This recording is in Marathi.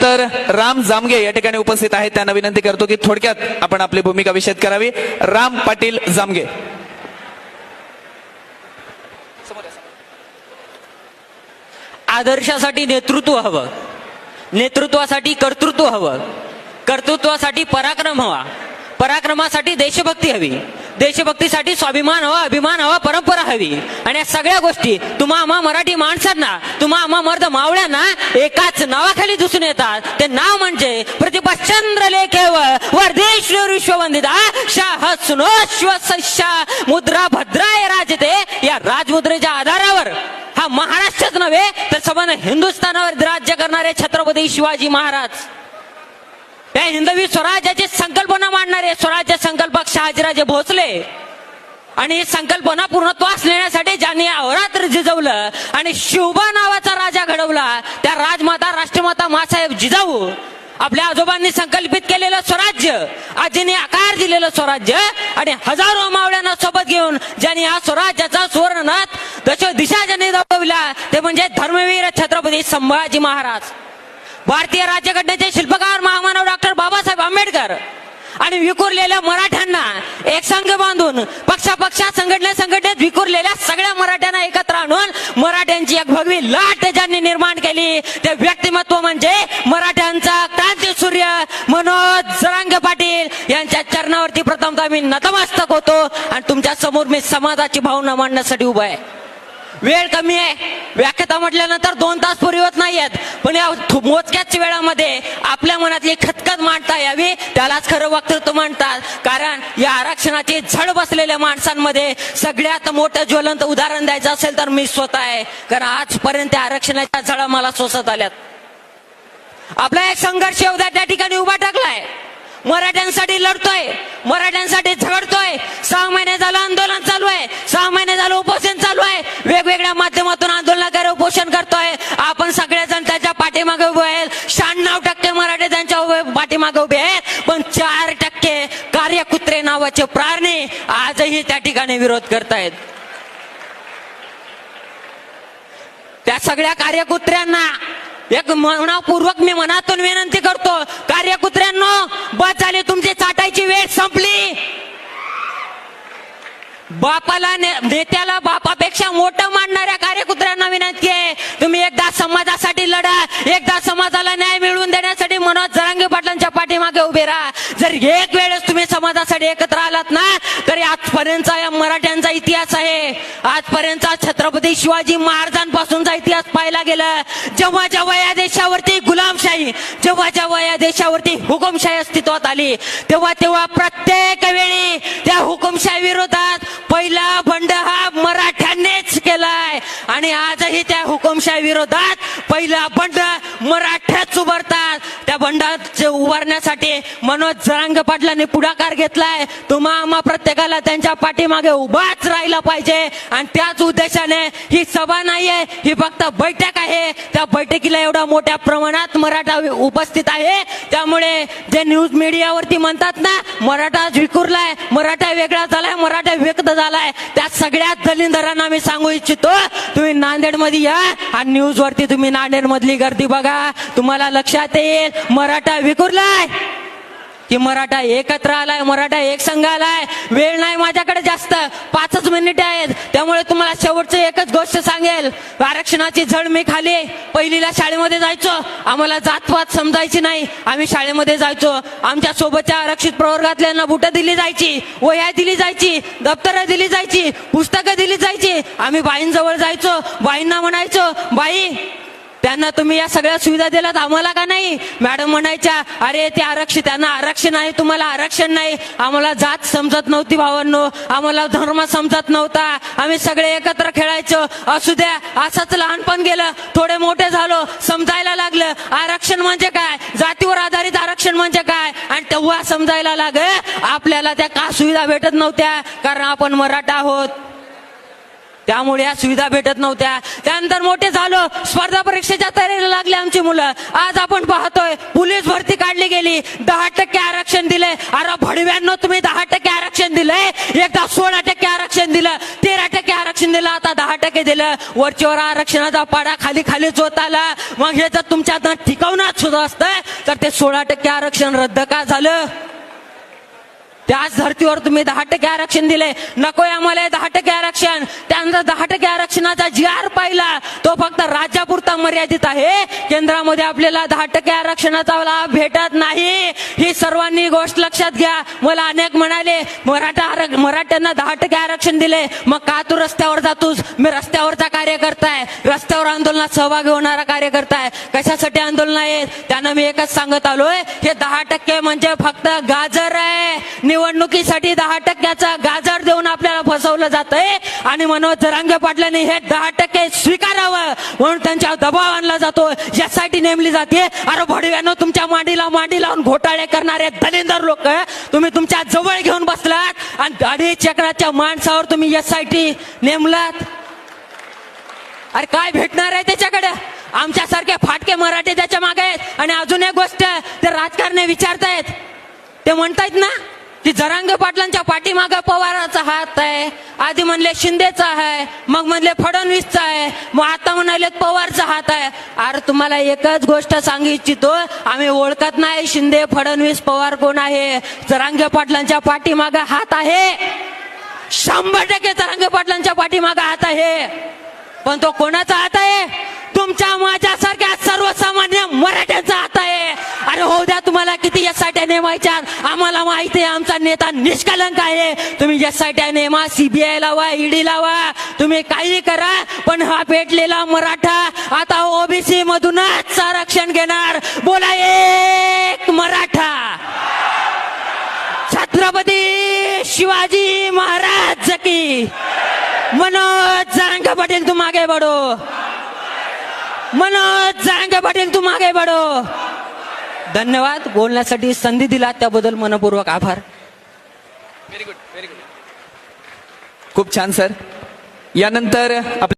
तर राम जामगे या ठिकाणी उपस्थित आहेत. त्यांना विनंती करतो की थोडक्यात आपण आपली भूमिका विषद करावी. राम पाटील जामगे. आदर्शासाठी नेतृत्व हवं. नेतृत्वासाठी कर्तृत्व हवं. कर्तृत्वासाठी पराक्रम हवा. पराक्रमासाठी देशभक्ती हवी. देशभक्तीसाठी स्वाभिमान हवा अभिमान हवा परंपरा हवी. आणि या सगळ्या गोष्टी तुम्हा आम्हा मराठी माणसांना तुम्हा आम्हा मर्द मावळ्यांना एकाच नावाखाली दिसून येतात. ते नाव म्हणजे प्रतिपश्चंद्र लेखेव वरदेश विश्ववंदिता शाह सुनोश्व सश्या मुद्रा भद्राय राजते. या राजमुद्रेच्या आधारावर हा महाराष्ट्रच नव्हे तर संपूर्ण हिंदुस्थानावर राज्य करणारे छत्रपती शिवाजी महाराज. या हिंदवी स्वराज्याची संकल्पना मांडणारे स्वराज्य संकल्पक शहाजीराजे भोसले. आणि ही संकल्पना पूर्णत्वास नेण्यासाठी ज्यांनी अहोरात्र झिजवलं आणि शिवबा नावाचा राजा घडवला त्या राजमाता राष्ट्रमाता मासाहेब जिजाऊ आपल्या आजोबांनी संकल्पित केलेलं स्वराज्य आजीने आकार दिलेलं स्वराज्य आणि हजारो मावळ्यांना सोबत घेऊन ज्यांनी या स्वराज्याचा सुवर्णनाथ दश दिशा ज्यांनी दाखवला ते म्हणजे धर्मवीर छत्रपती संभाजी महाराज. भारतीय राज्यघटनेचे शिल्पकार महामानव डॉक्टर बाबासाहेब आंबेडकर आणि विखुरलेल्या मराठ्यांना एक संघ बांधून पक्षापक्षात संघटने संघटनेत विखुरलेल्या सगळ्या मराठ्यांना एकत्र आणून मराठ्यांची एक भगवी लाट ज्यांनी निर्माण केली ते व्यक्तिमत्व म्हणजे मराठ्यांचा क्रांती सूर्य मनोज जरांगे पाटील यांच्या चरणावरती प्रथमतः मी नतमस्तक होतो आणि तुमच्यासमोर मी समाजाची भावना मांडण्यासाठी उभा आहे. वेळ कमी आहे. व्याख्याता म्हटल्यानंतर दोन तास पुरवत नाहीयेत. पण या मोजक्याच वेळामध्ये आपल्या मनातली खतखत मांडता यावी. त्यालाच खरं वक्तृत्व म्हणतात कारण या आरक्षणाची झड बसलेल्या माणसांमध्ये सगळ्यात मोठं ज्वलंत उदाहरण द्यायचं असेल तर मी स्वतः आहे. कारण आजपर्यंत त्या आरक्षणाच्या झळा मला सोसत आल्यात. आपला एक संघर्ष उद्या त्या ठिकाणी उभा टाकलाय. मराठ्यांसाठी लढतोय. मराठ्यांसाठी झगडतोय. सहा महिने झालं आंदोलन वेगवेगळ्या माध्यमातून आंदोलनाकार उपोषण करतोय. आपण सगळेजण त्याच्या पाठीमागे उभे आहेत. शहाण्णव टक्के मराठे त्यांच्या उभे- पाठीमागे उभे आहेत. पण चार टक्के कार्यकुत्रे नावाचे प्राणी आजही त्या ठिकाणी विरोध करतायत. त्या सगळ्या कार्यकुत्र्यांना एक मनापूर्वक मी मनातून विनंती करतो कार्यकुत्र्यांनो बस झाली तुमची चाटायची वेळ संपली. बापाला ने- नेत्याला बापापेक्षा मोठं मानणाऱ्या कार्यकुत्र्यांना विनंती आहे. तुम्ही एकदा समाजासाठी लढा एकदा समाजाला न्याय उभे राहा जर एक वेळेस तुम्ही समाजासाठी एकत्र आलात ना तरी आजपर्यंतचा या मराठ्यांचा इतिहास आहे. आजपर्यंतचा छत्रपती शिवाजी महाराजांपासूनचा इतिहास पाहायला गेला जेव्हा जेव्हा या देशावरती गुलामशाही जेव्हा जेव्हा या देशावरती हुकुमशाही अस्तित्वात आली तेव्हा तेव्हा प्रत्येक वेळी त्या हुकुमशाही विरोधात पहिला बंड हा मराठ्यांनीच केलाय. आणि आजही त्या हुकुमशाही विरोधात पहिला बंड मराठ्याच उभारतात. त्या बंडाचे उभारण्यासाठी मनोज जरांग पाटलांनी पुढाकार घेतलाय. तुम्हा आम्हा प्रत्येकाला त्यांच्या पाठीमागे उभाच राहिला पाहिजे. आणि त्याच उद्देशाने ही सभा नाहीये ही फक्त बैठक आहे. त्या बैठकीला एवढा मोठ्या प्रमाणात मराठा उपस्थित आहे. त्यामुळे जे न्यूज मीडियावरती म्हणतात ना मराठा विखुरलाय मराठा वेगळा झालाय मराठा व्यक्त झालाय. त्या सगळ्या दलिंदरांना मी सांगू इच्छितो तुम्ही नांदेडमध्ये या आणि न्यूज वरती तुम्ही नांदेड मधली गर्दी बघा. तुम्हाला लक्षात येईल मराठा विखुरलाय. की मराठा एकत्र आलाय मराठा एक संघ आलाय. वेळ नाही माझ्याकडे जास्त. पाचच मिनिटे आहेत. त्यामुळे तुम्हाला शेवटचं एकच गोष्ट सांगेल. आरक्षणाची झड मी खाली. पहिलीला शाळेमध्ये जायचो. आम्हाला जातपात समजायची नाही. आम्ही शाळेमध्ये जायचो. आमच्या सोबतच्या आरक्षित प्रवर्गातल्यांना बुटं दिली जायची वह्या दिली जायची दप्तरं दिली जायची पुस्तकं दिली जायची. आम्ही बाईंजवळ जायचो. बाईंना म्हणायचो बाई त्यांना तुम्ही या सगळ्या सुविधा दिल्यात आम्हाला का नाही? मॅडम म्हणायच्या अरे ते आरक्षण त्यांना आरक्षण आहे तुम्हाला आरक्षण नाही. आम्हाला जात समजत नव्हती भावांनो आम्हाला धर्म समजत नव्हता. आम्ही सगळे एकत्र खेळायचो. असू द्या असंच लहानपण गेलं थोडे मोठे झालो समजायला लागलं. आरक्षण म्हणजे काय? जातीवर आधारित आरक्षण म्हणजे काय? आणि तेव्हा समजायला लाग आपल्याला त्या का सुविधा भेटत नव्हत्या? कारण आपण मराठा आहोत. त्यामुळे या सुविधा भेटत नव्हत्या. त्यानंतर मोठे झालो. स्पर्धा परीक्षेच्या तयारीला लागले आमची मुलं. आज आपण पाहतोय पोलीस भरती काढली गेली. दहा टक्के आरक्षण दिले अरे भडव्यांना तुम्ही दहा टक्के आरक्षण दिलंय? एकदा सोळा टक्के आरक्षण दिलं. तेरा टक्के आरक्षण दिलं. आता दहा टक्के दिलं. वरच्यावर आरक्षणाचा पाडा खाली खाली जोत आला मग हे जर तुमच्या हातात सुद्धा असतं तर ते सोळा टक्के आरक्षण रद्द का झालं? त्याच धर्तीवर तुम्ही दहा टक्के आरक्षण दिले. नको आम्हाला दहा टक्के आरक्षण. त्यानंतर दहा टक्के आरक्षणाचा जी आर पाहिला. तो फक्त राज्यापुरता मर्यादित आहे. केंद्रामध्ये आपल्याला दहा टक्के आरक्षणाचा लाभ भेटत नाही. ही सर्वांनी गोष्ट लक्षात घ्या. मला अनेक म्हणाले मराठा आरक- मराठ्यांना दहा टक्के आरक्षण दिले. मग का तू रस्त्यावर जातोस? मी रस्त्यावरचा कार्यकर्ता आहे रस्त्यावर आंदोलनात सहभागी होणारा कार्यकर्ता आहे कशासाठी आंदोलन आहेत त्यांना मी एकच सांगत आलोय हे दहा टक्के म्हणजे फक्त गाजर आहे. निवडणुकीसाठी दहा टक्क्याचा गाजर देऊन आपल्याला फसवलं जातंय. आणि मनोज जरांगे पाटलांनी हे दहा टक्के स्वीकारावं म्हणून त्यांच्यावर दबाव आणला जातो. यासाठी नेमली जाते अरे भडव्यानं तुमच्या मांडीला मांडी लावून घोटाळे करणारे दलिंदर लोक तुम्ही तुमच्या जवळ घेऊन बसलात आणि गाडी चक्राच्या माणसावर तुम्ही एस आय टी नेमलात. अरे काय भेटणार आहे त्याच्याकडे? आमच्यासारखे फाटके मराठी त्याच्यामागे आहेत. आणि अजून एक गोष्ट ते राजकारणी विचारतायत. ते म्हणतायत ना की जरांग पाटलांच्या पाठीमाग पवाराचा हात आहे. आधी म्हणले शिंदेचा आहे मग म्हणले फडणवीसचा आहे. मग आता म्हणाले पवारचा हात आहे. अरे तुम्हाला एकच गोष्ट सांगू इच्छितो आम्ही ओळखत नाही शिंदे फडणवीस पवार कोण आहे. जरांगे पाटलांच्या पाठीमाग हात आहे. शंभर टक्के जरांगे पाटलांच्या पाठीमाग हात आहे. पण तो कोणाचा हात आहे? तुमच्या माझ्यासारख्या सर्वसामान्य मराठ्यांचा हात आहे द्या तुम्हाला किती एस आय ट्या नेमायच्या आम्हाला माहिती आहे आमचा नेता निष्कलंक आहे. तुम्ही एस आय ट्या नेमा सीबीआय लावा ईडी लावा. तुम्ही काही करा पण हा पेटलेला मराठा आता ओबीसी मधूनच आरक्षण घेणार. बोला एक मराठा. छत्रपती शिवाजी महाराज की. मनोज जरांगे पटेल तू मागे बडो मनोज जरांगे पटेल तू मागे बडो धन्यवाद. बोलण्यासाठी संधी दिला त्याबद्दल मनपूर्वक आभार. व्हेरी गुड व्हेरी गुड खूप छान सर. यानंतर आपल्या